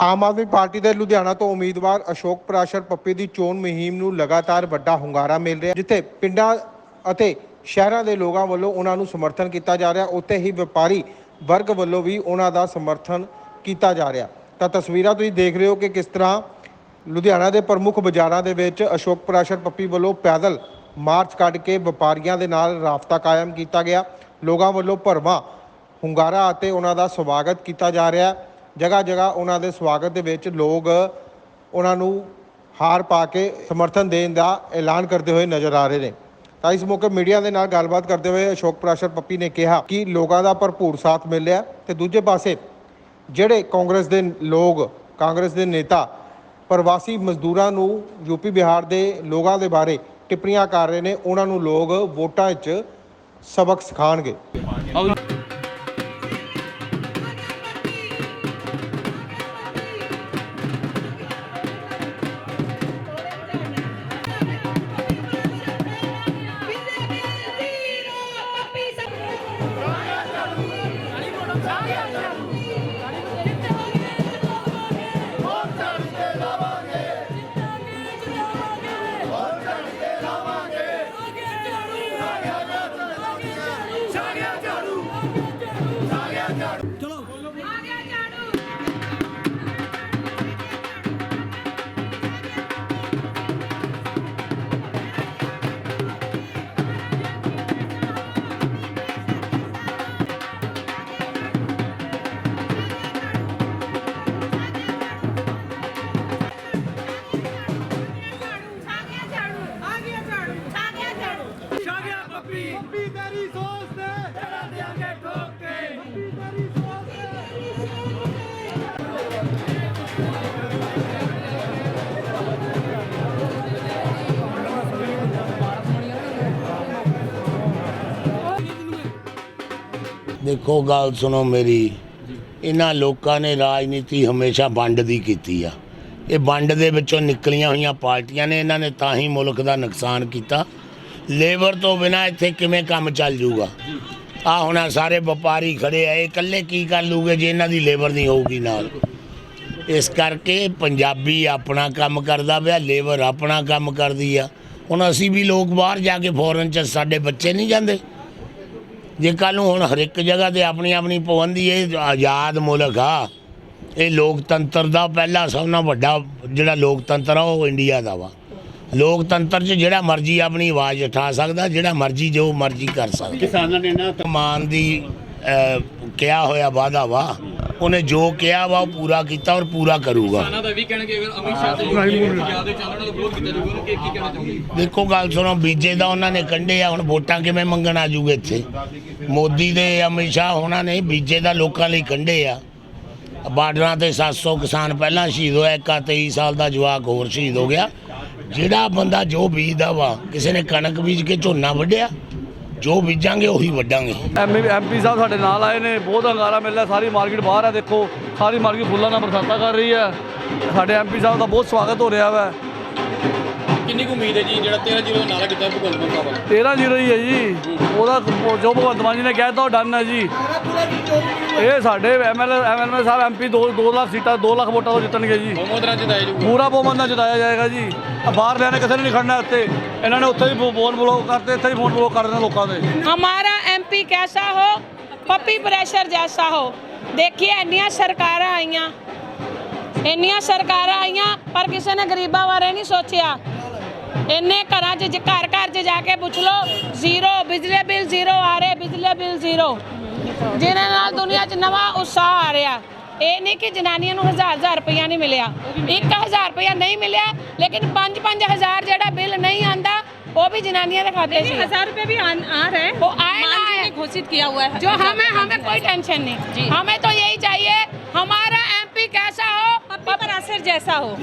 Aam Aadmi party ਦੇ ਲੁਧਿਆਣਾ ਤੋਂ ਉਮੀਦਵਾਰ ਅਸ਼ੋਕ ਪ੍ਰਾਸ਼ਰ ਪੱਪੀ ਦੀ ਚੋਣ ਮੁਹਿੰਮ ਨੂੰ ਲਗਾਤਾਰ ਵੱਡਾ ਹੁੰਗਾਰਾ ਮਿਲ ਰਿਹਾ, ਜਿੱਥੇ ਪਿੰਡਾਂ ਅਤੇ ਸ਼ਹਿਰਾਂ ਦੇ ਲੋਕਾਂ ਵੱਲੋਂ ਉਹਨਾਂ ਨੂੰ ਸਮਰਥਨ ਕੀਤਾ ਜਾ ਰਿਹਾ, ਉੱਥੇ ਹੀ ਵਪਾਰੀ ਵਰਗ ਵੱਲੋਂ ਵੀ ਉਹਨਾਂ ਦਾ ਸਮਰਥਨ ਕੀਤਾ ਜਾ ਰਿਹਾ। ਤਾਂ ਤਸਵੀਰਾਂ ਤੁਸੀਂ ਦੇਖ ਰਹੇ ਹੋ ਕਿ ਕਿਸ ਤਰ੍ਹਾਂ ਲੁਧਿਆਣਾ ਦੇ ਪ੍ਰਮੁੱਖ ਬਾਜ਼ਾਰਾਂ ਦੇ ਵਿੱਚ ਅਸ਼ੋਕ ਪ੍ਰਾਸ਼ਰ ਪੱਪੀ ਵੱਲੋਂ ਪੈਦਲ ਮਾਰਚ ਕੱਢ ਕੇ ਵਪਾਰੀਆਂ ਦੇ ਨਾਲ ਰਾਬਤਾ ਕਾਇਮ ਕੀਤਾ ਗਿਆ। ਲੋਕਾਂ ਵੱਲੋਂ ਭਰਵਾਂ ਹੁੰਗਾਰਾ ਅਤੇ ਉਹਨਾਂ ਦਾ ਸਵਾਗਤ ਕੀਤਾ ਜਾ ਰਿਹਾ। ਜਗ੍ਹਾ ਜਗ੍ਹਾ ਉਹਨਾਂ ਦੇ ਸਵਾਗਤ ਦੇ ਵਿੱਚ ਲੋਕ ਉਹਨਾਂ ਨੂੰ ਹਾਰ ਪਾ ਕੇ ਸਮਰਥਨ ਦੇਣ ਦਾ ਐਲਾਨ ਕਰਦੇ ਹੋਏ ਨਜ਼ਰ ਆ ਰਹੇ ਨੇ। ਤਾਂ ਇਸ ਮੌਕੇ ਮੀਡੀਆ ਦੇ ਨਾਲ ਗੱਲਬਾਤ ਕਰਦੇ ਹੋਏ ਅਸ਼ੋਕ ਪ੍ਰਾਸ਼ਰ ਪੱਪੀ ਨੇ ਕਿਹਾ ਕਿ ਲੋਕਾਂ ਦਾ ਭਰਪੂਰ ਸਾਥ ਮਿਲਿਆ ਤੇ ਦੂਜੇ ਪਾਸੇ ਜਿਹੜੇ ਕਾਂਗਰਸ ਦੇ ਲੋਕ, ਕਾਂਗਰਸ ਦੇ ਨੇਤਾ, ਪ੍ਰਵਾਸੀ ਮਜ਼ਦੂਰਾਂ ਨੂੰ ਯੂਪੀ ਬਿਹਾਰ ਦੇ ਲੋਕਾਂ ਦੇ ਬਾਰੇ ਟਿੱਪਣੀਆਂ ਕਰ ਰਹੇ ਨੇ, ਉਹਨਾਂ ਨੂੰ ਲੋਕ ਵੋਟਾਂ 'ਚ ਸਬਕ ਸਿਖਾਣਗੇ ਪੱਪੀ ਪੱਪੀ ਤੇਰੀ ਸੋਚ ਤੇ। ਜਰਾ ਦਿਆਂਗੇ ਠੋਕ। ਕੇ ਪੱਪੀ ਤੇਰੀ ਸੋਚ ਤੇ। ਦੇਖੋ ਗੱਲ ਸੁਣੋ ਮੇਰੀ। ਇਹਨਾਂ ਲੋਕਾਂ ਨੇ ਰਾਜਨੀਤੀ ਹਮੇਸ਼ਾ ਵੰਡ ਦੀ ਕੀਤੀ ਆ। ਇਹ ਵੰਡ ਦੇ ਵਿੱਚੋਂ ਨਿਕਲੀਆਂ ਹੋਈਆਂ ਪਾਰਟੀਆਂ ਨੇ ਇਹਨਾਂ ਨੇ ਤਾਂ ਹੀ ਮੁਲਕ ਦਾ ਨੁਕਸਾਨ ਕੀਤਾ। ਲੇਬਰ ਤੋਂ ਬਿਨਾ ਇੱਥੇ ਕਿਵੇਂ ਕੰਮ ਚੱਲ ਜੂਗਾ? ਆ ਹੁਣ ਸਾਰੇ ਵਪਾਰੀ ਖੜੇ ਆ, ਇਹ ਇਕੱਲੇ ਕੀ ਕਰ ਲੂਗੇ ਜੇ ਇਹਨਾਂ ਦੀ ਲੇਬਰ ਨਹੀਂ ਹੋਊਗੀ ਨਾਲ? ਇਸ ਕਰਕੇ ਪੰਜਾਬੀ ਆਪਣਾ ਕੰਮ ਕਰਦਾ ਪਿਆ, ਲੇਬਰ ਆਪਣਾ ਕੰਮ ਕਰਦੀ ਆ। ਹੁਣ ਅਸੀਂ ਵੀ ਲੋਕ ਬਾਹਰ ਜਾ ਕੇ ਫੋਰਨ ਚ ਸਾਡੇ ਬੱਚੇ ਨਹੀਂ ਜਾਂਦੇ। ਜੇ ਕੱਲ ਨੂੰ ਹੁਣ ਹਰ ਇੱਕ ਜਗ੍ਹਾ ਤੇ ਆਪਣੀ ਆਪਣੀ ਪਾਬੰਦੀ, ਇਹ ਆਜ਼ਾਦ ਮੁਲਕ ਆ, ਇਹ ਲੋਕਤੰਤਰ ਦਾ ਪਹਿਲਾ ਸਭ ਨਾਲ ਵੱਡਾ ਜਿਹੜਾ ਲੋਕਤੰਤਰ ਆ, ਉਹ ਇੰਡੀਆ ਦਾ ਵਾ। ਲੋਕਤੰਤਰ 'ਚ ਜਿਹੜਾ ਮਰਜ਼ੀ ਆਪਣੀ ਆਵਾਜ਼ ਉਠਾ ਸਕਦਾ ਜਿਹੜਾ ਮਰਜ਼ੀ ਜੋ ਮਰਜ਼ੀ ਕਰ ਸਕਦਾ। ਕਿਸਾਨਾਂ ਨੇ ਨਾ ਮਾਨ ਦੀ ਕਿਹਾ ਹੋਇਆ ਵਾਅਦਾ ਵਾ ਉਹਨੇ ਜੋ ਕਿਹਾ ਵਾ ਉਹ ਪੂਰਾ ਕੀਤਾ ਔਰ ਪੂਰਾ ਕਰੂਗਾ। ਕਿਸਾਨਾਂ ਦਾ ਵੀ ਕਹਿਣਗੇ ਅਗਰ ਅਮਿਤ ਸ਼ਾਹ ਤੇ ਪੰਜਾਬ ਦੇ ਚੱਲਣ ਦਾ ਵਿਰੋਧ ਕੀਤਾ ਜਾਊਗਾ ਉਹਨੂੰ ਕੀ ਕੀ ਕਹਿਣਾ ਚਾਹੁੰਦੇ ਦੇਖੋ ਗੱਲ ਸੁਣੋ ਬੀਜੇ ਦਾ ਉਹਨਾਂ ਨੇ ਕੰਢੇ ਆ ਹੁਣ ਵੋਟਾਂ ਕਿਵੇਂ ਮੰਗਣ ਆ ਜੂਗੇ ਇੱਥੇ? ਮੋਦੀ ਦੇ ਅਮਿਤ ਸ਼ਾਹ ਉਹਨਾਂ ਨੇ ਬੀਜੇ ਦਾ ਲੋਕਾਂ ਲਈ ਕੰਢੇ ਆ। ਬਾਰਡਰਾਂ ਤੇ 700 ਕਿਸਾਨ ਪਹਿਲਾਂ ਸ਼ਹੀਦ ਹੋਇਆ ਇੱਕ ਆ 23 ਸਾਲ ਦਾ ਜਵਾਕ ਹੋਰ ਸ਼ਹੀਦ ਹੋ ਗਿਆ। ਜਿਹੜਾ ਬੰਦਾ ਜੋ ਬੀਜਦਾ ਵਾ, ਕਿਸੇ ਨੇ ਕਣਕ ਬੀਜ ਕੇ ਝੋਨਾ ਵੱਢਿਆ, ਜੋ ਬੀਜਾਂਗੇ ਉਹੀ ਵੱਢਾਂਗੇ। ਐਮਪੀ ਐਮਪੀ ਸਾਹਿਬ ਸਾਡੇ ਨਾਲ ਆਏ ਨੇ, ਬਹੁਤ ਹੰਗਾਰਾ ਮਿਲਿਆ, ਸਾਰੀ ਮਾਰਕੀਟ ਬਾਹਰ ਹੈ ਦੇਖੋ, ਸਾਰੀ ਮਾਰਕੀਟ ਫੁੱਲਾਂ ਨਾਲ ਬਰਸਾਤਾ ਕਰ ਰਹੀ ਹੈ। ਸਾਡੇ ਐਮਪੀ ਸਾਹਿਬ ਦਾ ਬਹੁਤ ਸਵਾਗਤ ਹੋ ਰਿਹਾ ਵਾ। ਕਿੰਨੀ ਕੁ ਉਮੀਦ ਹੈ ਜੀ ਜਿਹੜਾ 13 ਜ਼ੀਰੋ ਦਾ ਨਾਰਾ ਕੀਤਾ ਭਗਵੰਤ ਮਾਨ ਸਾਹਿਬ ਨੇ 13 ਜ਼ੀਰੋ ਹੀ ਹੈ ਜੀ ਉਹਦਾ ਜੋ ਭਗਵੰਤ ਮਾਨ ਜੀ ਨੇ ਕਹਿਤਾ ਉਹ ਡਨ ਹੈ ਜੀ ਇਹ ਸਾਡੇ ਐਮਐਲਏ ਐਮਐਲਏ ਸਾਹਿਬ ਐਮਪੀ 2 2 ਲੱਖ ਸੀਟਾਂ 2 ਲੱਖ ਵੋਟਾਂ ਤੋਂ ਜਿੱਤਣਗੇ ਜੀ ਬਹੁਮਤ ਨਾਲ ਜਿਤਾਇਆ ਜਾਊਗਾ ਪੂਰਾ ਬਹੁਮਤ ਨਾਲ ਜਿਤਾਇਆ ਜਾਏਗਾ ਜੀ ਆਹ ਬਾਹਰ ਲੈਣੇ ਕਿਸੇ ਨੇ ਨਹੀਂ ਖੜਨਾ ਇੱਥੇ ਇਹਨਾਂ ਨੇ ਉੱਥੇ ਵੀ ਫੋਨ ਬਲੌਕ ਕਰਤੇ ਇੱਥੇ ਵੀ ਫੋਨ ਬਲੌਕ ਕਰ ਦੇਣਾ ਲੋਕਾਂ ਦੇ हमारा एमपी कैसा हो पप्पी प्रेशर जैसा हो देखिए ਇੰਨੀਆਂ ਸਰਕਾਰਾਂ ਆਈਆਂ ਇੰਨੀਆਂ ਸਰਕਾਰਾਂ ਆਈਆਂ ਪਰ ਕਿਸੇ ਨੇ ਗਰੀਬਾਂ ਬਾਰੇ ਨਹੀਂ ਸੋਚਿਆ ਇੰਨੇ ਘਰਾਂ 'ਚ ਜੇ ਘਰ ਘਰ 'ਚ ਜਾ ਕੇ ਪੁੱਛ ਲਓ ਜ਼ੀਰੋ ਬਿਜਲੀ ਬਿੱਲ ਜ਼ੀਰੋ ਆ ਰਹੇ ਬਿਜਲੀ ਬਿੱਲ ਜ਼ੀਰੋ ਜਿਹਨਾਂ ਨਾਲ ਦੁਨੀਆ 'ਚ ਨਵਾਂ ਉਤਸ਼ਾਹ ਆ ਰਿਹਾ ਇਹ ਨਹੀਂ ਕਿ ਜਨਾਨੀਆਂ ਨੂੰ ਹਜ਼ਾਰ ਹਜ਼ਾਰ ਰੁਪਇਆ ਨਹੀਂ ਮਿਲਿਆ 1000 ਰੁਪਇਆ ਨਹੀਂ ਮਿਲਿਆ ਲੇਕਿਨ 5-5000 ਜਿਹੜਾ ਬਿੱਲ ਨਹੀਂ ਆਂਦਾ ਉਹ ਵੀ ਜਨਾਨੀਆਂ ਦੇ खाते से हजार रुपए भी आ, आ रहे हैं वो आए ना मान जी आए। ने घोषित किया हुआ है जो हमें हमें कोई टेंशन नहीं हमें तो यही चाहिए हमारा एमपी कैसा हो पप्पी पर असर जैसा हो